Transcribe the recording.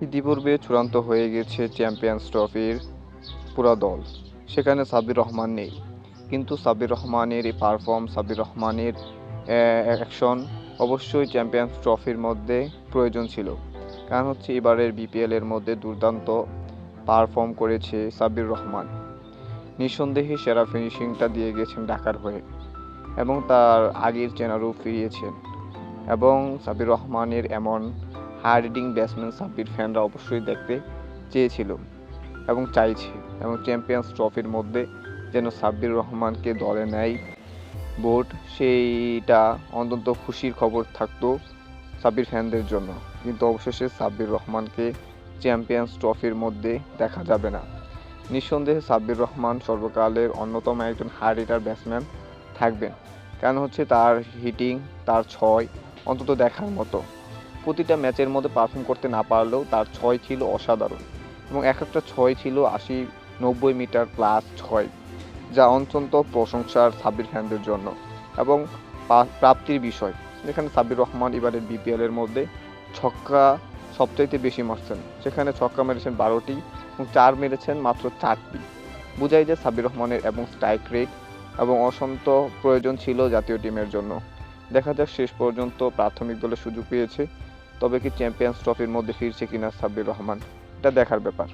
ইতিপূর্বে চূড়ান্ত হয়ে গেছে চ্যাম্পিয়ন্স ট্রফির পুরো দল। সেখানে সাব্বির রহমান নেই। কিন্তু সাব্বির রহমানের এই পারফর্ম সাব্বির রহমানের অ্যাকশন অবশ্যই চ্যাম্পিয়ন্স ট্রফির মধ্যে প্রয়োজন ছিল। কারণ হচ্ছে এবারের বিপিএলের মধ্যে দুর্দান্ত পারফর্ম করেছে সাব্বির রহমান। নিঃসন্দেহে সেরা ফিনিশিংটা দিয়ে গেছেন ঢাকার হয়ে এবং তার আগের চেনারও ফিরিয়েছেন। এবং সাবির রহমানের এমন হার্ড হিটিং ব্যাটসম্যান সাব্বির ফ্যানরা অবশ্যই দেখতে চেয়েছিল এবং চাইছে এবং চ্যাম্পিয়ন্স ট্রফির মধ্যে যেন সাব্বির রহমানকে দলে নেয় বোর্ড সেইটা অন্তত খুশির খবর থাকতো সাব্বির ফ্যানদের জন্য। কিন্তু অবশেষে সাব্বির রহমানকে চ্যাম্পিয়ন্স ট্রফির মধ্যে দেখা যাবে না। নিঃসন্দেহে সাব্বির রহমান সর্বকালের অন্যতম একজন হার্ড হিটার ব্যাটসম্যান থাকবেন। কারণ হচ্ছে তার হিটিং, তার ছয় অন্তত দেখার মতো প্রতিটা ম্যাচের মধ্যে পারফর্ম করতে না পারলেও তার ছয় ছিল অসাধারণ এবং এক একটা ছয় ছিল আশি নব্বই মিটার প্লাস ছয়, যা অত্যন্ত প্রশংসার সাব্বির ফ্যানদের জন্য এবং প্রাপ্তির বিষয়। যেখানে সাব্বির রহমান এবারের বিপিএল এর মধ্যে ছক্কা সবচাইতে বেশি মারছেন। সেখানে ছক্কা মেরেছেন বারোটি এবং চার মেরেছেন মাত্র চারটি। বোঝাই যে সাব্বির রহমানের এবং স্ট্রাইক রেট এবং অসন্ত প্রয়োজন ছিল জাতীয় টিমের জন্য। দেখা যাক শেষ পর্যন্ত প্রাথমিক দলে সুযোগ পেয়েছে। তবে কি চ্যাম্পিয়ন্স ট্রফির মধ্যে ফিরছে কিনা সাব্বির রহমান? এটা দেখার ব্যাপার।